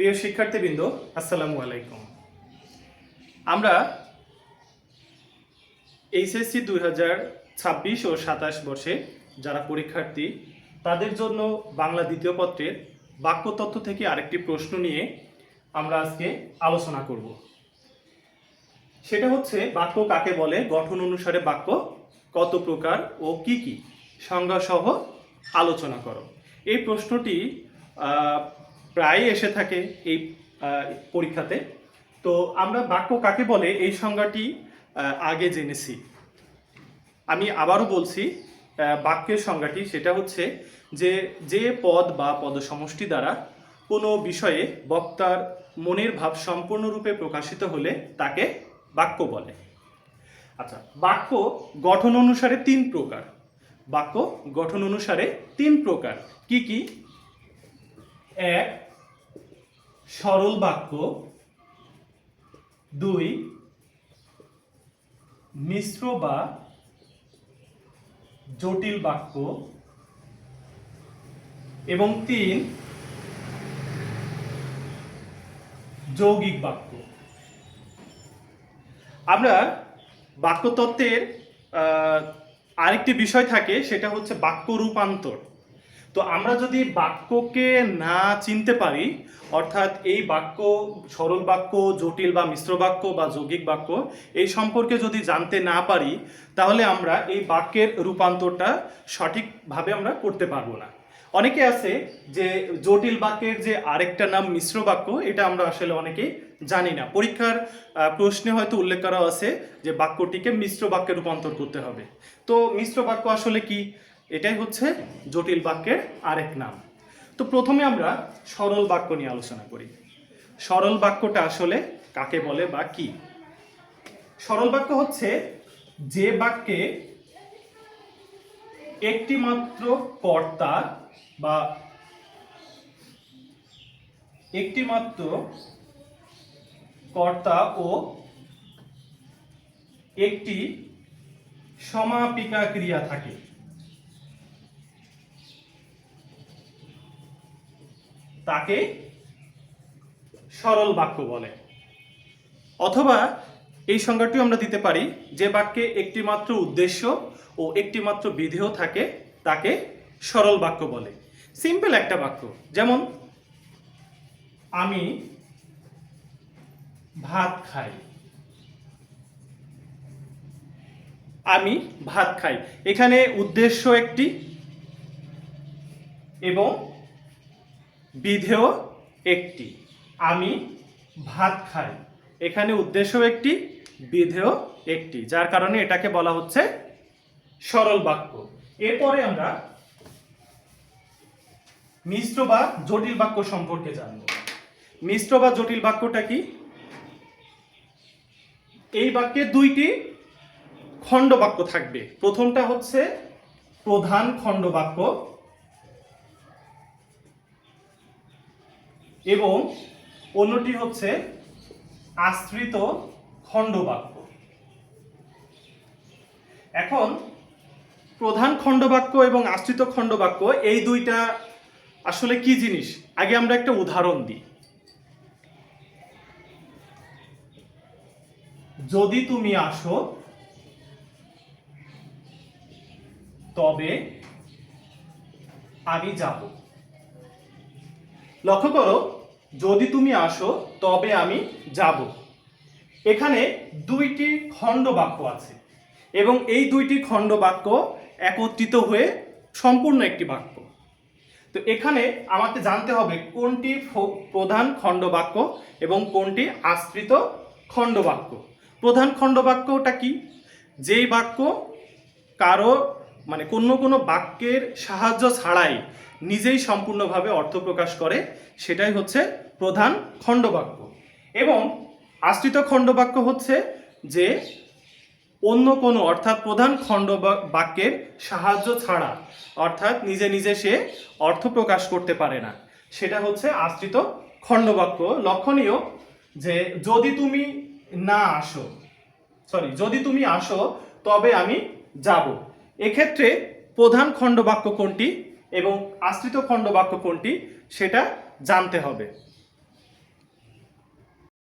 প্রিয় শিক্ষার্থীবৃন্দ, আসসালামু আলাইকুম। আমরা এইচএসসি দুই হাজার ছাব্বিশ ও সাতাশ বর্ষে যারা পরীক্ষার্থী, তাদের জন্য বাংলা দ্বিতীয় পত্রের বাক্যতত্ত্ব থেকে আরেকটি প্রশ্ন নিয়ে আমরা আজকে আলোচনা করব। সেটা হচ্ছে, বাক্য কাকে বলে, গঠন অনুসারে বাক্য কত প্রকার ও কি কি? সংজ্ঞাসহ আলোচনা করো। এই প্রশ্নটি আহ, প্রায়ই এসে থাকে এই পরীক্ষাতে। তো আমরা বাক্য কাকে বলে এই সংজ্ঞাটি আগে জেনেছি। আমি আবারও বলছি বাক্যের সংজ্ঞাটি সেটা হচ্ছে যে যে পদ বা পদসমষ্টি দ্বারা কোনো বিষয়ে বক্তার মনের ভাব সম্পূর্ণরূপে প্রকাশিত হলে তাকে বাক্য বলে। আচ্ছা বাক্য গঠন অনুসারে তিন প্রকার। বাক্য গঠন অনুসারে তিন প্রকার। কি কি? এক সরল বাক্য। দুই, মিশ্র বা জটিল বাক্য। এবং তিন, যৌগিক বাক্য। আমরা বাক্যতত্ত্বের আরেকটি বিষয় থাকে, সেটা হচ্ছে বাক্য রূপান্তর। তো আমরা যদি বাক্যকে না চিনতে পারি, অর্থাৎ এই বাক্য সরল বাক্য, জটিল বা মিশ্র বাক্য বা যৌগিক বাক্য, এই সম্পর্কে যদি জানতে না পারি, তাহলে আমরা এই বাক্যের রূপান্তরটা সঠিকভাবে আমরা করতে পারব না। অনেকে আছে যে জটিল বাক্যের যে আরেকটা নাম মিশ্র বাক্য, এটা আমরা আসলে অনেকেই জানি না। পরীক্ষার প্রশ্নে হয়তো উল্লেখ করা আছে যে বাক্যটিকে মিশ্র বাক্যে রূপান্তর করতে হবে। তো মিশ্র বাক্য আসলে কি? এটাই হচ্ছে জটিল বাক্যের আরেক নাম। তো প্রথমে আমরা সরল বাক্য নিয়ে আলোচনা করি। সরল বাক্যটা আসলে কাকে বলে বা কি? সরল বাক্য হচ্ছে যে বাক্যে একটি মাত্র কর্তা বা একটি মাত্র কর্তা ও একটি সমাপিকা ক্রিয়া থাকে। তাকে সরল বাক্য বলে। অথবা এই সংজ্ঞাটিও আমরা দিতে পারি যে বাক্যে একটি মাত্র উদ্দেশ্য ও একটি মাত্র বিধেয় থাকে, তাকে সরল বাক্য বলে। সিম্পল একটা বাক্য, যেমন, আমি ভাত খাই। আমি ভাত খাই। এখানে উদ্দেশ্য একটি এবং বিধেয় একটি। আমি ভাত খাই। এখানে উদ্দেশ্য একটি, বিধেয় একটি, যার কারণে এটাকে বলা হচ্ছে সরল বাক্য। এরপরে আমরা মিশ্র বা জটিল বাক্য সম্পর্কে জানব। মিশ্র বা জটিল বাক্যটা কি? এই বাক্যে দুইটি খণ্ড বাক্য থাকবে। প্রথমটা হচ্ছে প্রধান খণ্ড বাক্য এবং অন্যটি হচ্ছে আশ্রিত খণ্ডবাক্য। এখন প্রধান খণ্ডবাক্য এবং আশ্রিত খণ্ডবাক্য, এই দুইটা আসলে কি জিনিস? আগে আমরা একটা উদাহরণ দিই। যদি তুমি আসো, তবে আমি যাব। লক্ষ্য করো যদি তুমি আসো, তবে আমি যাব। এখানে দুইটি খণ্ড বাক্য আছে এবং এই দুইটি খণ্ড বাক্য একত্রিত হয়ে সম্পূর্ণ একটি বাক্য। তো এখানে আমাকে জানতে হবে কোনটি প্রধান খণ্ড বাক্য এবং কোনটি আশ্রিত খণ্ড বাক্য। প্রধান খণ্ড বাক্যটা কি? যেই বাক্য কারও মানে কোনো কোনো বাক্যের সাহায্য ছাড়াই নিজেই সম্পূর্ণভাবে অর্থ প্রকাশ করে, সেটাই হচ্ছে প্রধান খণ্ডবাক্য। এবং আশ্রিত খণ্ডবাক্য হচ্ছে যে অন্য কোনো, অর্থাৎ প্রধান খণ্ড বাক্যের সাহায্য ছাড়া, অর্থাৎ নিজে নিজে সে অর্থ প্রকাশ করতে পারে না। সেটা হচ্ছে আশ্রিত খণ্ডবাক্য। লক্ষণীয় যে যদি তুমি না আসো সরি যদি তুমি আসো, তবে আমি যাব। এক্ষেত্রে প্রধান খণ্ডবাক্য কোনটি এবং আশ্রিত খণ্ডবাক্য কোনটি সেটা জানতে হবে।